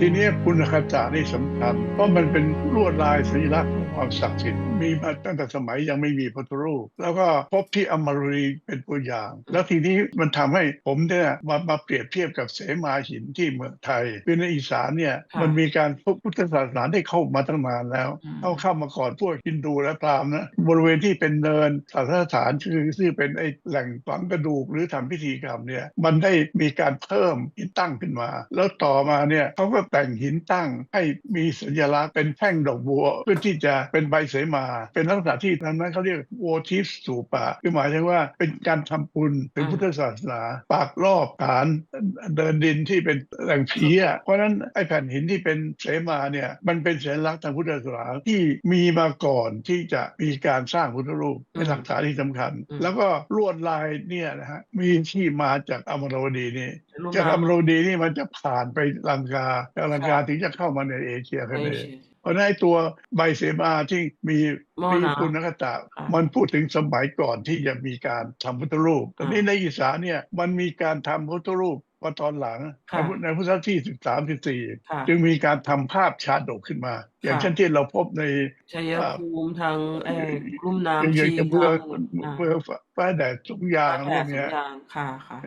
ทีนี้คุณคตานี่สำคัญ เพราะมันเป็นลวดลายสัญลักษณ์ของความศักดิ์สิทธิ์มีมาตั้งแต่สมัยยังไม่มีพระพุทธรูป แล้วก็พบที่อมรีเป็นตัวอย่าง แล้วทีนี้มันทำให้ผมเนี่ยมามาเปรียบเทียบกับเสมาหินที่เมืองไทยคือในอีสานเนี่ยค่ะมันมีการพบพุทธศาสนาได้เข้ามาตั้งนานแล้วอืมเข้าเข้ามาก่อนพวกฮินดูและพราหมณ์นะบริเวณที่เป็นเนินศาสนสถานคือที่เป็นไอ้แหล่งฝังกระดูกหรือทำพิธีกรรมเนี่ยมันได้มีการเพิ่มหินตั้งขึ้นมา แล้วต่อมาเนี่ยเขาก็แต่งหินตั้งให้มีสัญลักษณ์เป็นแท่งดอกบัว เพื่อที่จะเป็นใบเสมา เป็นลักษณะที่ทางนั้นเขาเรียกโวทิฟสูปะคือหมายถึงว่าเป็นการทำบุญเป็นพุทธศาสนา ปากรอบฐานเดินดินที่เป็นแหล่งผีอะเพราะฉะนั้นไอ้แผ่นหินที่เป็นเสมาเนี่ยมันเป็นสัญลักษณ์ทางพุทธศาสนาที่มีมาก่อนที่จะมีการสร้างพุทธรูปเป็นหลักฐานที่สำคัญอืมแล้วก็ลวดลายเนี่ยนะฮะมีที่มาจากอมรวดีนี่รูปจากร่าองมรวดีนี่มันจะผ่านไปลังกาจากลังกาครับถึงจะเข้ามาในเอเชียในกันเอเองเชียเพราะฉะนั้นไอ้ตัวใบเสมาที่มีหม้อมีน้ำคุณคตะครับมันพูดถึงสมัยก่อนที่จะมีการทำพุทธรูปแต่นี่ในอีสานเนี่ยมันมีการทำพุทธรูปมาตอนหลังครับในพุทธศตวรรษที่สิบสามสิบสี่ค่ะจึงมีการทำภาพชาดกขึ้นมา อย่างครับเช่นที่เราพบในชัยภูมิทางเอ่อลุ่มอย่างน้ำอย่างชีจะเพื่อทางอ่าเพื่อฟ้าแดดสงยางแผ่พวกสัเนี้ญยญาณค่ะค่ะ